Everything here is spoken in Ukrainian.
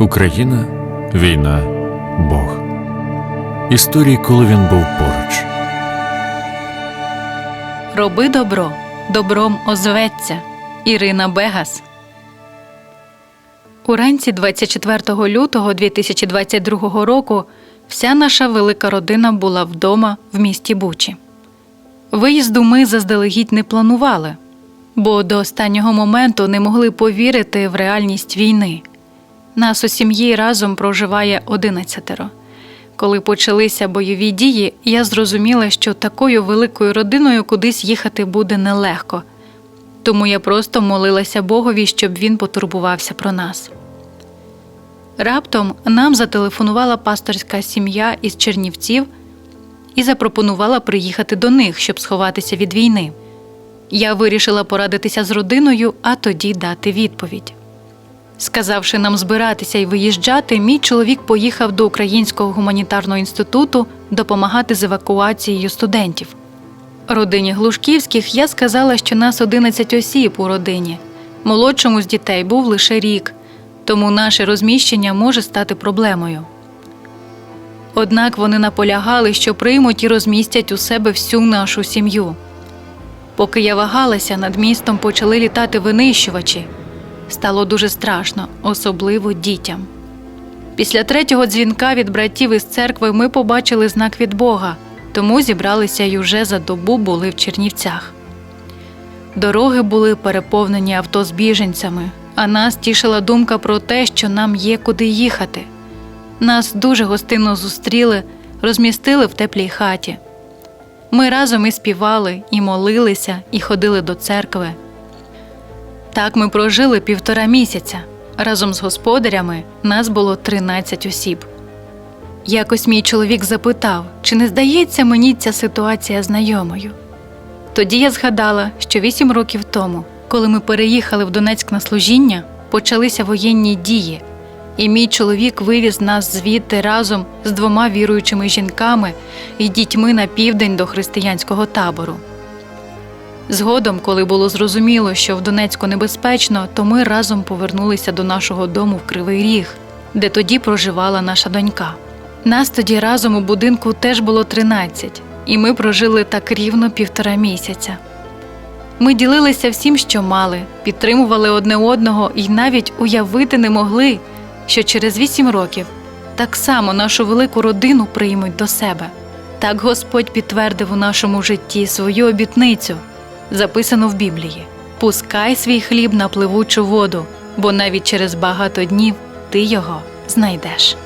Україна, війна, Бог. Історії, коли він був поруч. Роби добро, добром озветься. Ірина Бегас. Уранці 24 лютого 2022 року вся наша велика родина була вдома в місті Бучі. Виїзду ми заздалегідь не планували, бо до останнього моменту не могли повірити в реальність війни. Нас у сім'ї разом проживає одинадцятеро. Коли почалися бойові дії, я зрозуміла, що такою великою родиною кудись їхати буде нелегко. Тому я просто молилася Богові, щоб він потурбувався про нас. Раптом нам зателефонувала пасторська сім'я із Чернівців і запропонувала приїхати до них, щоб сховатися від війни. Я вирішила порадитися з родиною, а тоді дати відповідь. Сказавши нам збиратися і виїжджати, мій чоловік поїхав до Українського гуманітарного інституту допомагати з евакуацією студентів. Родині Глушківських я сказала, що нас 11 осіб у родині. Молодшому з дітей був лише рік, тому наше розміщення може стати проблемою. Однак вони наполягали, що приймуть і розмістять у себе всю нашу сім'ю. Поки я вагалася, над містом почали літати винищувачі. Стало дуже страшно, особливо дітям. Після третього дзвінка від братів із церкви ми побачили знак від Бога, тому зібралися й уже за добу були в Чернівцях. Дороги були переповнені авто з біженцями, а нас тішила думка про те, що нам є куди їхати. Нас дуже гостинно зустріли, розмістили в теплій хаті. Ми разом і співали, і молилися, і ходили до церкви. Так ми прожили півтора місяця. Разом з господарями нас було 13 осіб. Якось мій чоловік запитав, чи не здається мені ця ситуація знайомою. Тоді я згадала, що вісім років тому, коли ми переїхали в Донецьк на служіння, почалися воєнні дії, і мій чоловік вивіз нас звідти разом з двома віруючими жінками і дітьми на південь до християнського табору. Згодом, коли було зрозуміло, що в Донецьку небезпечно, то ми разом повернулися до нашого дому в Кривий Ріг, де тоді проживала наша донька. Нас тоді разом у будинку теж було 13, і ми прожили так рівно півтора місяця. Ми ділилися всім, що мали, підтримували одне одного і навіть уявити не могли, що через вісім років так само нашу велику родину приймуть до себе. Так Господь підтвердив у нашому житті свою обітницю, записану в Біблії: Пускай свій хліб на пливучу воду, бо навіть через багато днів ти його знайдеш.